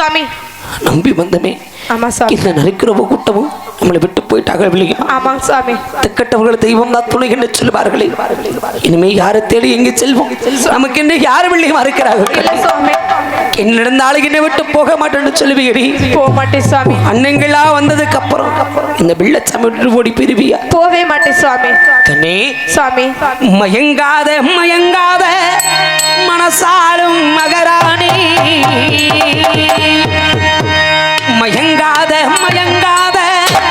சுவாமி நம்பி வந்தமே. இந்த நரிக்கிறவ கூட்டமும் நம்மளை விட்டு போயிட்டாங்க இல்லையா ஆமாங்க சுவாமி. திக்கட்டவர்கள் தெய்வம் தான் துணை என்று சொல்லுவார்களே. இனிமே யாரை தேடி எங்கே செல்வோம்? நமக்கு என்ன யாரும் இல்லையும் சுவாமி. என்ன நடந்தாலும் என்னை விட்டு போக மாட்டேன்னு சொல்லுவீங்கடி போக மாட்டேன் சுவாமி. அண்ணங்களா வந்ததுக்கு அப்புறம் இந்த வெள்ளச்சாமி விட்டு ஓடி பெருவியா போவே மாட்டேன் சுவாமி. கண்ணே சுவாமி. மயங்காத மயங்காத மனசாலும் மகராணி. மயங்காத மயங்காத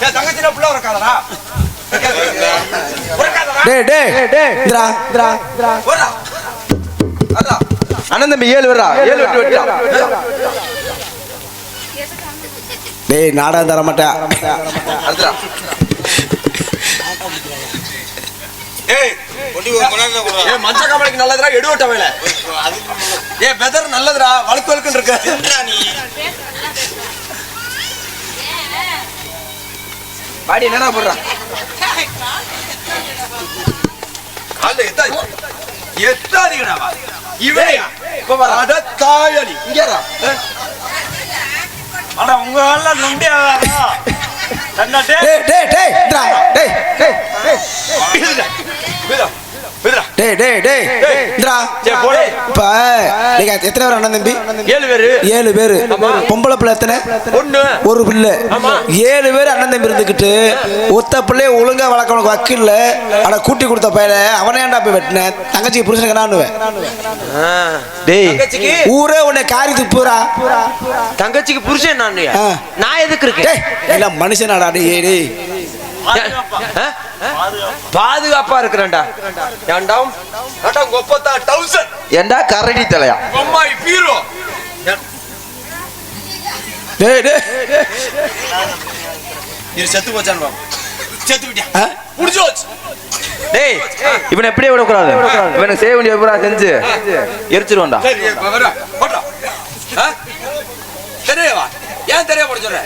என் தங்கச்சிடா. புள்ள உறக்காதடா. உறக்காதடா. டேய் டேய். இந்திரா இந்திரா போடா. அதான் அண்ணன் தம்பி ஏழு வரா ஏழு வெட்டு வெட்டா டேய் நாடகம் தர மாட்டேன் ஏ மஞ்ச காமலைக்கு நல்லதுடா எடுவட்ட வேலை. ஏ பெதர் நல்லதுடா வழுக்கு வழுக்குன்னு இருக்கு. நீ. பாடி என்னடா போடுறா? கால்ல எத்தா எத்தாதீங்கடா இவனையா? இப்ப வரா. அட இங்கடா அட உங்க ஆள்ல நொண்டியா டேய் டேய் டேய் டேய் டேய். பிதுடா டேய் டேய் டேய். இந்திரா இப்ப நீங்க எத்தனை பேர் அண்ணன் தம்பி? ஏழு பேரு. ஏழு பேரு. பொம்பளை பிள்ளை எத்தனை? ஒண்ணு. ஒரு பிள்ளை. ஏழு பேர் அண்ணன் தம்பி இருந்துக்கிட்டு ஒத்த பிள்ளைய ஒழுங்கா வளர்க்கணும் வக்கில்ல. அட கூட்டி கொடுத்த பையல அவனே ஏன்டா போய் வெட்டினேன் தங்கச்சி புருஷனுக்கு என்னான்னுவேன் டேய். தங்கச்சிக்கு? ஊரே உன்னை காரி துப்புறா. தங்கச்சிக்கு புருஷன் நான். நான் எதுக்கு இருக்கேன்? டேய் எல்லாம் மனுஷனாடா டேய் டேய். ஆ? பாதுகாப்பா. இருக்கிறேன்டா. ஏன்டா? கொப்பத்தா தௌசண்ட் ஏன்டா கரடி தலையா? அம்மாய் பீரோ டேய் டேய். இது செத்து விட்டியா? புடிச்சு வச்சு டேய் இவனை எப்படியே விடக்கூடாது. இவனுக்கு செய்ய வேண்டிய பூரா செஞ்சு எரிச்சிருவான்டா தெரியவா? ஏன் தெரிய போட சொல்ற?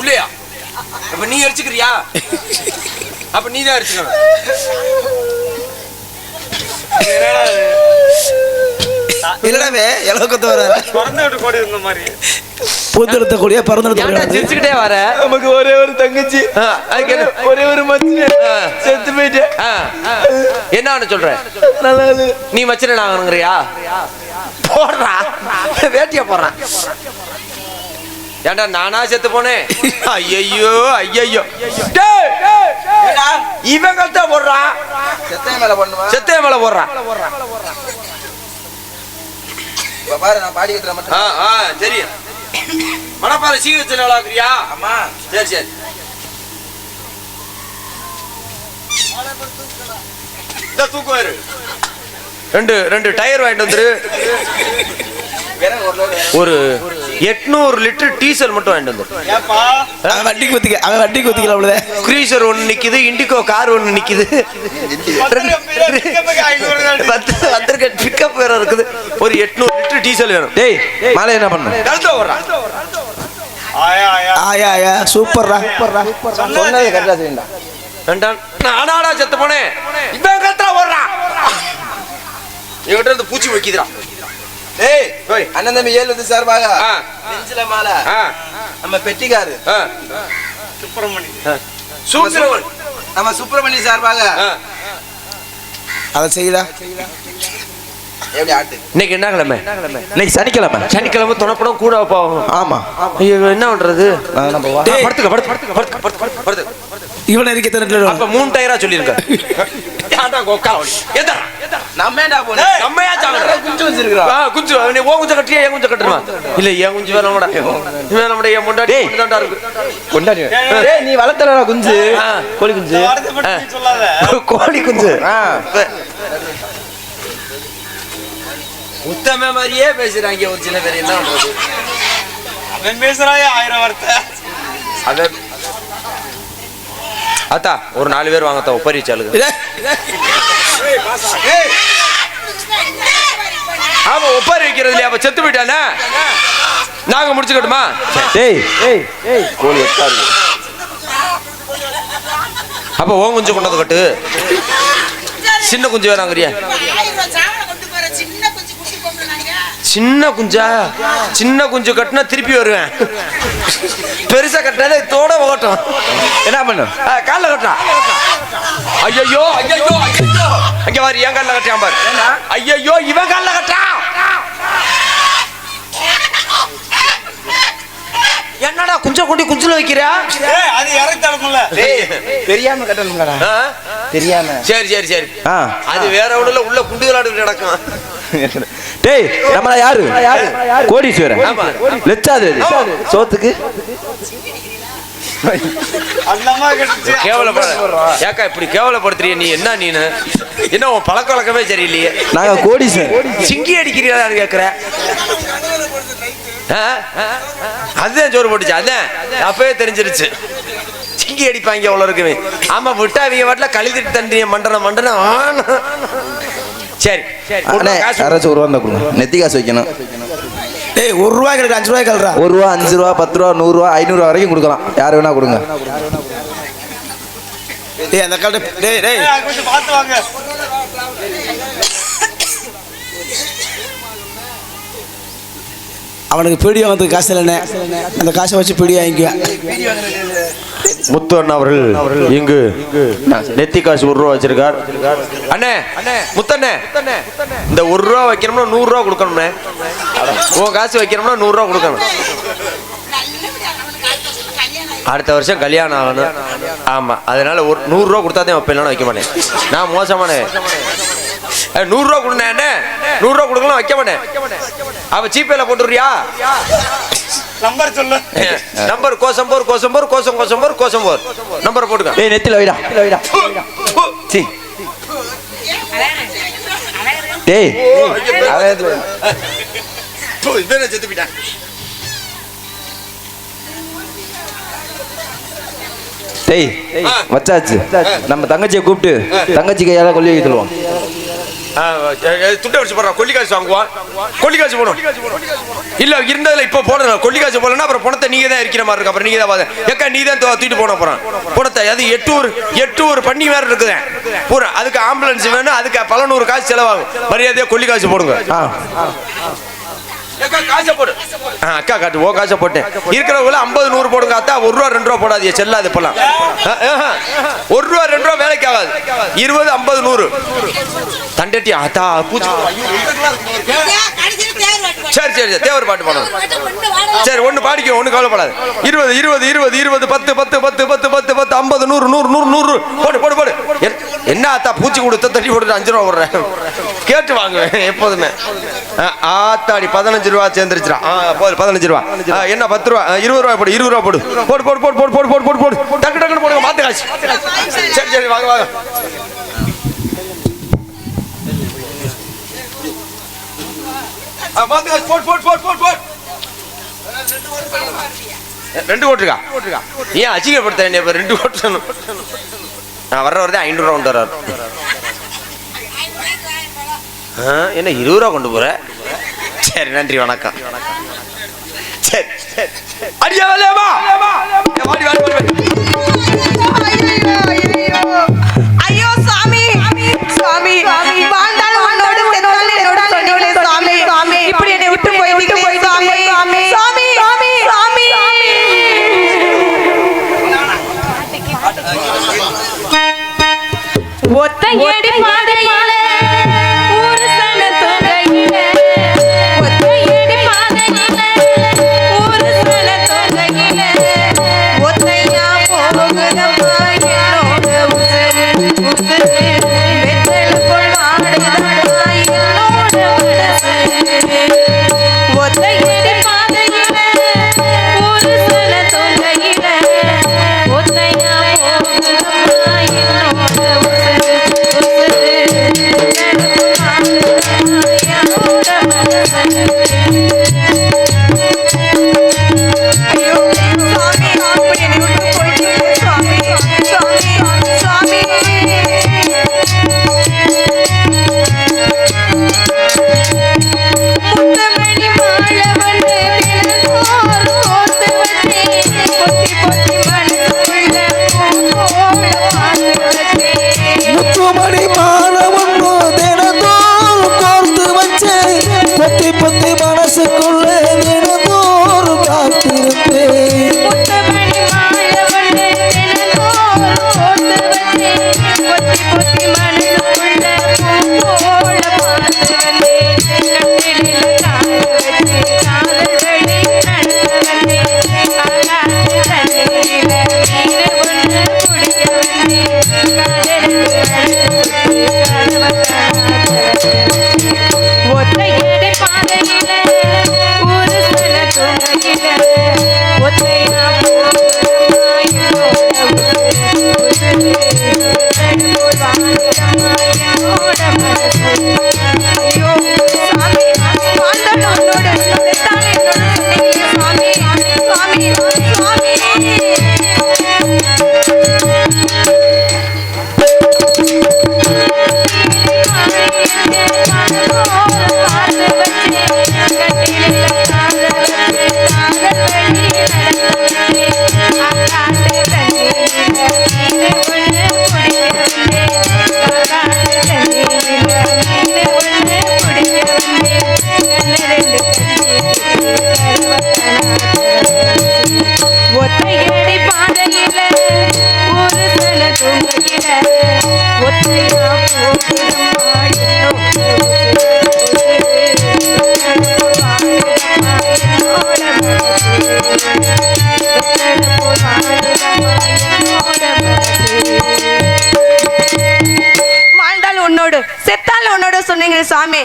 உள்ளையா? அப்ப நீ எரிச்சுக்கிறியா அப்ப நீ தான் எரிச்சுக்கணும் இல்லடாவே வர கோடி இருந்த மாதிரி. புதுரத்த கூடிய பிறந்தெடுத்த கூடிய? சிரிச்சுக்கிட்டே வர? நமக்கு ஒரே ஒரு தங்கச்சி. என்ன? ஒரே ஒரு மச்சி. ஆ. செத்து போயிட்டு ஆ, ஆ. என்னன்னு சொல்ற? நல்லா. நீ மச்சின நாங்கறியா போடுறா. வேட்டிய போடுறான் ஏன்டா நானா செத்து போனேன்? டேய், ஏண்டா, இவன் கழுத்தா போடுறான் செத்தைய மேல பண்ணுவா செத்தைய மேல போடுறான் பாரு நான் பாடி வைக்கிற மட்டும். தெரியும் மணப்பாறை சீக்கிரம் விளாக்குறியா ஆமா. சரி சரி. இரு ரெண்டு ரெண்டு டயர் வாங்கிட்டு வந்துரு. ஒரு எட்நூறு லிட்டர் டீசல் மட்டும் வாங்கிட்டு அவன் வண்டிக்கு ஒத்திக்க அவன் வண்டிக்கு ஒத்திக்கல அவ்வளவுதான் கிரீசர் ஒன்று நிக்குது இண்டிகோ கார் ஒன்று நிக்குது. பத்து பத்திரிக்கை பிக்கப் வேற இருக்குது. ஒரு எட்நூறு லிட்டர் டீசல் வேணும். டேய் மாலை என்ன பண்ண கழுத்த ஆயா ஆயா. ஆயா ஆயா. சூப்பர்ரா சொன்னது கரெக்டா செய்யண்டா நானாடா செத்து போனேன். இவன் இவங்கிட்ட இருந்து பூச்சி வைக்குதுடா ஏய் ஓய் அண்ணன் தம்பி ஏழு வந்து சார்பாக ஆ. நெஞ்சில மாலை. ஆ. நம்ம பெட்டிக்காரு. ஆ. சுப்பிரமணி. நம்ம சுப்பிரமணி சார்பாக அதை ஆட்டு? இன்னைக்கு என்ன கிழமை? இன்னைக்கு சனிக்கிழமை. சனிக்கிழமை துணப்படம் கூட போகும் ஆமா. என்ன பண்றது. படுத்துக்க படுத்துக்க படுத்துக்க இவனை இருக்க மூணு டயரா சொல்லிருங்க. ஏன்டா கொக்கா வலி எதா நம்ம ஏன்டா போனோம் நம்ம ஏன் சாகுற குஞ்சு வச்சிருக்கிறோம் ஆ குஞ்சு நீ ஓ குஞ்சு கட்டியா ஏன் குஞ்சு கட்டுமா இல்ல ஏன் குஞ்சு வேற நம்மடா இவன் நம்மட ஏன் முண்டாடி இருக்கு கொண்டாடி டேய் நீ வளர்த்தலடா குஞ்சு. கோழி குஞ்சு சொல்லாத கோழி குஞ்சு ஆ உத்தம மாதிரியே பேசுறாங்க ஒரு சில பேர் என்ன பண்றது அவன் பேசுறாயே ஆயிரம் வார்த்தை அத அத்தா ஒரு நாலு பேர் வாங்கத்தா ஒப்பரி சாலுங்க ஆமா ஒப்பாரி வைக்கிறது இல்லையா அப்ப செத்து போயிட்டானே? நாங்க முடிச்சுக்கட்டுமா? டேய் ஏய் ஏய். கோழி எத்தாரு அப்ப ஓ குஞ்சு கொண்டது கட்டு. சின்ன குஞ்சு வேணாங்கிறியா. சின்ன குஞ்சா? சின்ன குஞ்சு கட்டினா திருப்பி வருவேன். பெருசா கட்டினாலே தோட ஓட்டும். என்ன பண்ணு? கால்ல கட்டுறா ஐயோ ஐயோ ஐயோ அங்க பாரு என் கால்ல கட்டியான் பாரு. ஐயோ இவன் கால்ல கட்டான் என்னடா குஞ்ச கொண்டு குஞ்சுல வைக்கிறா? ஏய் அது இறக்கி தரணும்ல தெரியாம கட்டணும்லடா. ஆ? தெரியாம. சரி சரி சரி. ஆ. அது வேற ஒண்ணுல உள்ள குண்டு விளையாடு நடக்கும். டேய் நம்மள யாரு? கோடீஸ்வரன். ஆமா. லட்சாதிபதி சோத்துக்கு? அந்தமா கட்டுச்சு. கேவலப்பட ஏக்கா இப்படி கேவலப்படுத்துறிய நீ? என்ன நீனு? என்ன உன் பழக்க வழக்கமே சரியில்லையே. நாங்க கோடீஸ்வரன். சிங்கி அடிக்கிறீங்களான்னு கேக்குற? ஆ? அதுதான் சோறு போட்டுச்சு அதான். அப்பவே தெரிஞ்சிருச்சு. சிங்கி அடிப்பாங்க அவ்வளோ இருக்குமே. ஆமா விட்டா அவங்க வாட்டில கழுதிட்டு தண்டிய மண்டன மண்டன ஆனா. சரி அண்ணே. யாராச்சும் ஒரு ரூபா கொடுங்க. நெத்தி காசு வைக்கணும் டேய் ஒரு ரூபாய் கிடையாது அஞ்சு ரூபாய் கல்றா ஒரு ரூபா அஞ்சு ரூபா பத்து ரூபா நூறு ரூபா ஐநூறு ரூபா வரைக்கும் கொடுக்கலாம். யார் வேணா கொடுங்க. டேய் அந்த கால்ட்ட டேய் டேய். ஏய், கொஞ்சம் பார்த்து வாங்க. அவனுக்கு பீடி வாங்கிறதுக்கு காசு இல்லைண்ணே. அந்த காசை வச்சு பீடி வாங்கிக்குவேன். முத்து அண்ணா அவர்கள் இங்கு நெத்தி காசு ஒரு ரூபா வச்சிருக்கார். அண்ணே அண்ணே முத்தண்ணே இந்த ஒரு ரூபா வைக்கணும்னா நூறு ரூபா கொடுக்கணும்ண்ணே. உன் காசு வைக்கணும்னா நூறு ரூபா கொடுக்கணும். அடுத்த வருஷம் கல்யாணம் ஆகணும். ஆமா அதனால ஒரு நூறுரூவா கொடுத்தா தான் வைப்பேன் வைக்க மாட்டேன். நான் மோசமான. ஏய், நூறு ரூபா கொடுண்ணே அண்ணே. நூறு ரூபா கொடுக்கலாம் வைக்க மாட்டேன். அவ ஜிபேல போட்டுறியா நம்பர் சொல்லு. நம்பர் கோசம்போர் கோசம்போர் கோசம் கோசம்போர் கோசம்போர் நம்பர் போட்டுக்க. டேய் நெத்தில வைடா. வைடா. சி டேய். அவன் எடுத்து வை. இவனை செத்து போயிட்டான். டேய் ஆ. வச்சாச்சு நம்ம தங்கச்சியை கூப்பிட்டு தங்கச்சி கையால கொல்லி வைக்க துட்டை வச்சு போடுறான் கொல்லி காசு வாங்குவான் கொல்லி காசு போடும் இல்ல இருந்ததுல இப்ப போடணும் கொல்லி காசு போடலன்னா அப்புறம் பணத்தை நீங்க தான் இருக்கிற மாதிரி இருக்கு. அப்புறம் நீங்க தான் பாது ஏக்கா நீ தான் தூக்கிட்டு போன போறான். பணத்தை அது எட்டூர் எட்டூர் பண்ணி வேற இருக்குது. பூரா அதுக்கு ஆம்புலன்ஸ் வேணும் அதுக்கு பல நூறு காசு செலவாகும். மரியாதையா கொல்லி காசு போடுங்க அக்கா காட்டு ஓ காசை போட்டேன். இருக்கிறவங்கள ஐம்பது நூறு போடுங்க அத்தா ஒரு ரூபா ரெண்டு ரூபா போடாதீங்க செல்லாது இப்பெல்லாம். ஒரு ரூபா ரெண்டு ரூபா வேலைக்கு ஆகாது. இருபது ஐம்பது நூறு. தண்டட்டி ஆத்தா பூச்சி. சரி சரி சரி. தேவர் பாட்டு பாடணும். சரி ஒன்று பாடிக்கும் ஒன்றும் கவலைப்படாது. இருபது இருபது இருபது இருபது பத்து பத்து பத்து பத்து பத்து பத்து ஐம்பது நூறு நூறு நூறு நூறு. போடு போடு போடு. என்ன ஆத்தா பூச்சி கொடுத்த தட்டி போட்டு அஞ்சு ரூபா விடுறேன் கேட்டு வாங்குவேன் எப்போதுமே. ஆ, ஆத்தாடி பதினஞ்சு ரூபா சேர்ந்துருச்சுடா. ஆ போது பதினஞ்சு ரூபா. என்ன பத்து ரூபா? இருபது ரூபா போடு இருபது ரூபா போடு. போடு போடு போடு போடு போடு போடு போடு போடு. டக்கு டக்குன்னு போடுங்க மாற்று காசு. சரி சரி வாங்க வாங்க. ஆ, மாத்து காசு போடு போடு போடு போடு போடு. ரெண்டு கோட்டுக்கா ஏன் அச்சிக்கப்படுத்த ரெண்டு கோட்டு நான் வர்ற வரதே ஐநூறு ரூபா கொண்டு வர்றாரு. என்ன இருபது ரூபா கொண்டு போற? சரி நன்றி வணக்கம். சரி சரி. அடியா வேலையாமா வாடி வாடி வாடி ஐயோ சாமி. சாமி. ಮಾಡಿ Thank you.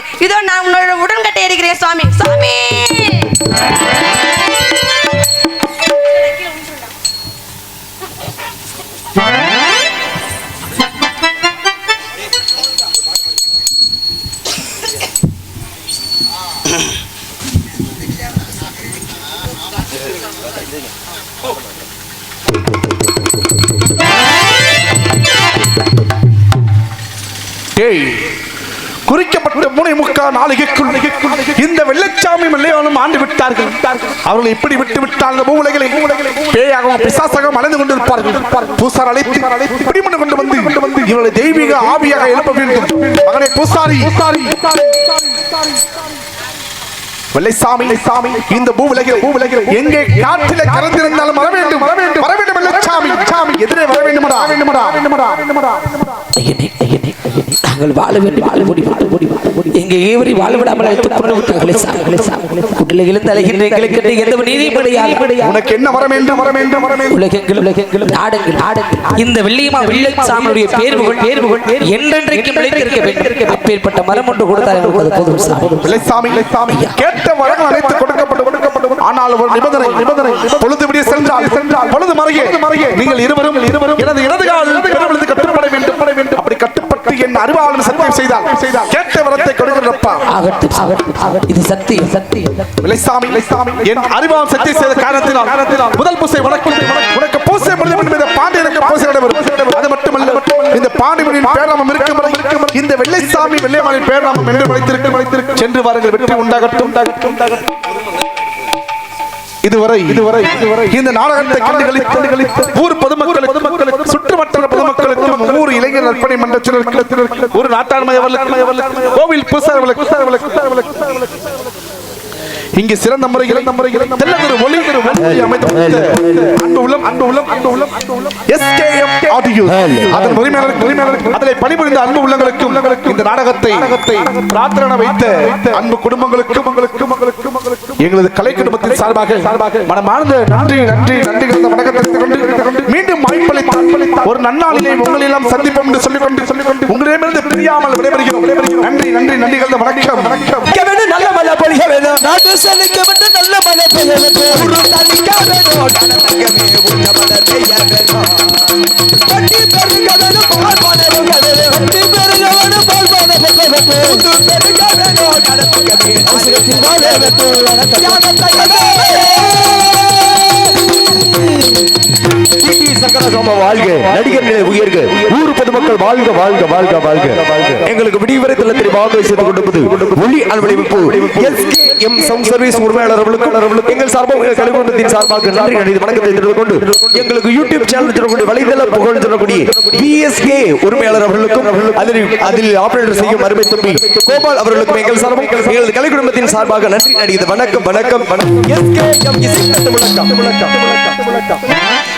சுவாமி இதோ நான் உங்களோட உடன்கட்டை இருக்கிறேன் சுவாமி. சுவாமி! ஏய் குறிக்கப்பட்ட மூணை முக்கா நாளிகைக்குள் இந்த வெள்ளச்சாமி வெள்ளையானும் ஆண்டு விட்டார்கள். அவர்களை இப்படி விட்டு விட்டால் இந்த பூவுலகிலே பேயாகவும் பிசாசகம் அலைந்து கொண்டிருப்பார்கள். பூசார் அழைத்து பிடிமணி கொண்டு வந்து கொண்டு வந்து இவர்களை தெய்வீக ஆவியாக எழுப்ப வேண்டும். மகனை பூசாரி வெள்ளைசாமி சாமி இந்த பூவுலகில் பூவுலகில் எங்கே காற்றில கலந்திருந்தாலும் வர வேண்டும் வர வேண்டும் வர வேண்டும். எதிரே வர வேண்டுமடா? வேண்டுமடா? வேண்டுமடா? வேண்டுமடா? நாங்கள் வாழ வேண்டும் வாழ முடியும் வாழ முடியும் எங்க இந்த வெள்ளியமா வெள்ளை சாமியுடைய பேர்வுகள் பேர்வுகள் என்றென்றைக்கு விளைந்திருக்க வேண்டும். அப்பேற்பட்ட மரம் ஒன்று கொடுத்தால் எனக்கு சாமி விளைசாமி விளைசாமி கேட்ட வரங்கள் ஒரு நிபந்தனை நிபந்தனை பொழுது மறைய மறைய நீங்கள் இருவரும் இருவரும். எனது இடது கால் பெருமளது கட்டுப்பட வேண்டும். பட வேண்டும். அப்படி கட்டுப்பட்டு என் அறிவாளன் சத்தியம் செய்தால் செய்தால் கேட்ட வரத்தை கொடுக்கிறப்பா. ஆகட்டும் ஆகட்டும் ஆகட்டும். இது சத்தியம் சத்தியம். பிள்ளைசாமி பிள்ளைசாமி என் அறிவாளன் சத்தியம் செய்த காரணத்தினால் காரணத்தினால் முதல் பூசை உனக்கு உனக்கு பூசை முடியும் என்று இந்த பாண்டியனுக்கு பூசை நடைபெறும் அது மட்டுமல்ல இந்த பாண்டியனின் பேராமம் இருக்கும் இந்த வெள்ளைசாமி வெள்ளையம்மனின் பேராமம் என்று வைத்திருக்கும் சென்று வாருங்கள் வெற்றி உண்டாகட்டும். உண்டாகட்டும் உண்டாகட்டும். இதுவரை இதுவரை இதுவரை இந்த நாடகத்தை கண்டு களித்து கண்டு களித்து ஊர் பொதுமக்களுக்கு பொதுமக்களுக்கு சுற்றுவட்டார பொதுமக்களுக்கும் ஊர் இளைஞர் நற்பணி மன்றத்தினருக்கு ஒரு நாட்டாண்மை அவர்களுக்கு கோவில் பூசாரர்களுக்கு இங்கு சிறந்த முறையில் சிறந்த முறையில் தெல்லதொரு ஒளி திரு ஒளி அமைத்து அன்பு உள்ளம் அன்பு உள்ளம் அன்பு உள்ளம் எஸ்கேஎம் ஆடியோ அதன் உரிமையாளர் உரிமையாளர் அதிலே பணிபுரிந்த அன்பு உள்ளங்களுக்கு உள்ளங்களுக்கு இந்த நாடகத்தை பிரார்த்தனை வைத்த அன்பு குடும்பங்களுக்கு குடும்பங்களுக்கு குடும்பங்களுக்கு எங்களது கலை குடும்பத்தின் சார்பாக சார்பாக மனமார்ந்த நன்றி நன்றி நன்றி வணக்கத்தை மீண்டும் வாய்ப்பளித்த ஒரு நன்னாளிலே உங்களை எல்லாம் சந்திப்போம் என்று சொல்லிக்கொண்டு சொல்லிக்கொண்டு உங்களிடமிருந்து பிரியாமல் விடைபெறுகிறோம். நன்றி நன்றி நன்றி கலந்த வணக்கம். வணக்கம் நல்ல மழை பொழிய வேண்டும் நாட்டு செலுக்க வேண்டும் நல்ல மழை பெய்ய வேண்டும் உரு தணிக்க வேணும். கனத்தங்கமே உள்ள மழை பெய்ய வேணும். வட்டி பெருக வேணும் பால் பானை வேணும். வட்டி பெருக வேணும் பால் பானை வேணும் உரு சங்கரசோம வாழ்க. நடிகர் உயர்க. ஊர் பொதுமக்கள் வாழ்க வாழ்க வாழ்க வாழ்க. எங்களுக்கு விடிவரை செய்து கொடுப்பது ஒளி எம் சர்வீஸ் எங்கள் சார்பாக எங்கள் சார்பாக நன்றி வணக்கத்தை கொண்டு எங்களுக்கு யூடியூப் சேனல் சொல்லக்கூடிய வலைதள புகழ் சொல்லக்கூடிய பிஎஸ்கே உரிமையாளர் அவர்களுக்கும் அதில் அதில் ஆபரேட்டர் செய்யும் அருமை தம்பி கோபால் அவர்களுக்கும் எங்கள் சார்பாக எங்களது கலை குடும்பத்தின் சார்பாக நன்றி வணக்கம் வணக்கம் வணக்கம். எம் இசை Yeah.